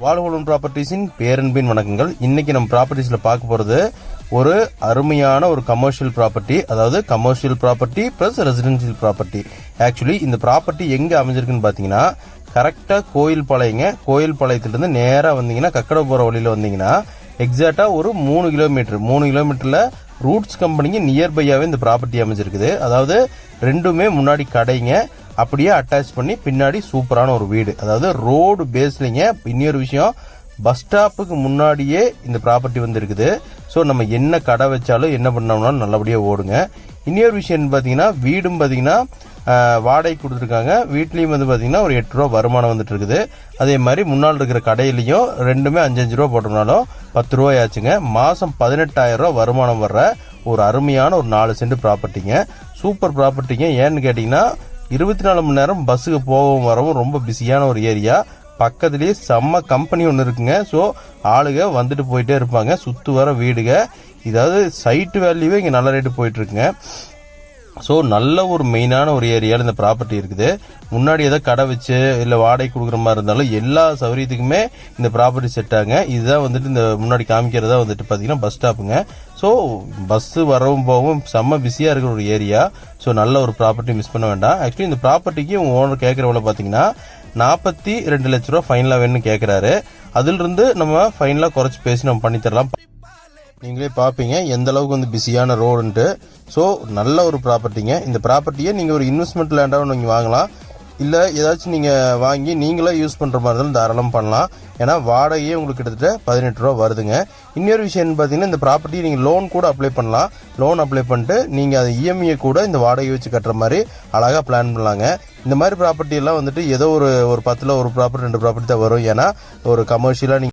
வாழ்வுடன் ப்ராப்பர்ட்டிஸின் பேரன்பின் வணக்கங்கள். இன்னைக்கு நம்ம ப்ராப்பர்ட்டிஸில் பார்க்க போகிறது ஒரு அருமையான ஒரு கமர்ஷியல் ப்ராப்பர்ட்டி அதாவது commercial property plus residential property actually இந்த ப்ராப்பர்ட்டி எங்கே அமைஞ்சிருக்குன்னு பார்த்தீங்கன்னா கரெக்டாக கோயில் பாளையங்க கோயில் பாளையத்துலேருந்து நேராக வந்தீங்கன்னா கக்கட போகிற வழியில் வந்தீங்கன்னா எக்ஸாக்டாக ஒரு மூணு கிலோமீட்டர் மூணு கிலோமீட்டரில் ரூட்ஸ் கம்பெனிக்கு நியர்பையாகவே இந்த ப்ராப்பர்ட்டி அமைஞ்சிருக்குது. அதாவது ரெண்டுமே முன்னாடி கடைங்க. அப்படியே அட்டாச் பண்ணி பின்னாடி சூப்பரான ஒரு வீடு. அதாவது ரோடு பேஸ்லிங்க இன்னொரு விஷயம் பஸ் ஸ்டாப்புக்கு முன்னாடியே இந்த ப்ராப்பர்ட்டி வந்து இருக்குது ஸோ நம்ம என்ன கடை வச்சாலும் என்ன பண்ணோம்னாலும் நல்லபடியாக ஓடுங்க. இன்னொரு விஷயம் பார்த்தீங்கன்னா வீடும் பார்த்தீங்கன்னா வாடகை கொடுத்துருக்காங்க. வீட்லேயும் வந்து பார்த்தீங்கன்னா ஒரு எட்டு ரூபா வருமானம் வந்துட்டு இருக்குது. அதே மாதிரி முன்னால் இருக்கிற கடையிலையும் ரெண்டுமே அஞ்சஞ்சு ரூபா போட்டோம்னாலும் பத்து ரூபாய் ஆச்சுங்க. மாதம் பதினெட்டாயிரம் ரூபா வருமானம் வர்ற ஒரு அருமையான ஒரு நாலு சென்ட் ப்ராப்பர்ட்டிங்க சூப்பர் ப்ராப்பர்ட்டிங்க ஏன்னு கேட்டிங்கன்னா இருபத்தி நாலு மணி நேரம் பஸ்ஸுக்கு போகவும் வரவும் ரொம்ப பிஸியான ஒரு ஏரியா. பக்கத்துலேயே செம்ம கம்பெனி ஒன்று இருக்குங்க. ஸோ ஆளுங்க வந்துட்டு போயிட்டே இருப்பாங்க. சுற்று வர வீடுங்க. இதாவது சைட்டு வேல்யூவே இங்கே நல்ல ரேட்டு போயிட்டு இருக்குங்க. ஸோ நல்ல ஒரு மெயினான ஒரு ஏரியாவில் இந்த ப்ராப்பர்ட்டி இருக்குது. முன்னாடி ஏதோ கடை வச்சு இல்லை வாடகை கொடுக்குற மாதிரி இருந்தாலும் எல்லா சௌகரியத்துக்குமே இந்த ப்ராப்பர்ட்டி செட் ஆகுங்க. இதுதான் வந்துட்டு இந்த முன்னாடி காமிக்கிறதா வந்துட்டு பார்த்தீங்கன்னா பஸ் ஸ்டாப்புங்க ஸோ பஸ்ஸு வரவும் போகவும் செம்ம பிஸியாக இருக்கிற ஒரு ஏரியா ஸோ நல்ல ஒரு ப்ராப்பர்ட்டி மிஸ் பண்ண வேண்டாம். ஆக்சுவலி இந்த ப்ராப்பர்ட்டிக்கு ஓனர் கேட்குறவள பார்த்தீங்கன்னா நாற்பத்தி ரெண்டு லட்ச ரூபா ஃபைனலாக வேணும்னு கேட்குறாரு அதிலிருந்து நம்ம ஃபைனலாக குறைச்சி பேசி நம்ம பண்ணித்தரலாம். நீங்களே பார்ப்பீங்க எந்த அளவுக்கு வந்து பிஸியான ரோடுன்ட்டு. ஸோ நல்ல ஒரு ப்ராப்பர்ட்டிங்க. இந்த ப்ராப்பர்ட்டியை நீங்கள் ஒரு இன்வெஸ்ட்மெண்ட் லேண்டாகவும் நீங்கள் வாங்கலாம். இல்லை ஏதாச்சும் நீங்கள் வாங்கி நீங்களே யூஸ் பண்ணுற மாதிரி இருந்தாலும் தாராளம் பண்ணலாம். ஏன்னா வாடகையே உங்களுக்கு கிட்டத்தட்ட பதினெட்டு ரூபா வருதுங்க. இன்னொரு விஷயம் என்ன பார்த்தீங்கன்னா இந்த ப்ராப்பர்ட்டி நீங்கள் லோன் கூட அப்ளை பண்ணலாம். லோன் அப்ளை பண்ணிட்டு நீங்கள் அது இஎம்ஐயை கூட இந்த வாடகை வச்சு கட்டுற மாதிரி அழகாக பிளான் பண்ணலாங்க. இந்த மாதிரி ப்ராப்பர்ட்டி எல்லாம் வந்துட்டு ஏதோ ஒரு ஒரு பத்தில் ஒரு ப்ராப்பர்ட்டி ரெண்டு ப்ராப்பர்ட்டி தான் வரும். ஏன்னா ஒரு கமர்ஷியலாக நீங்கள்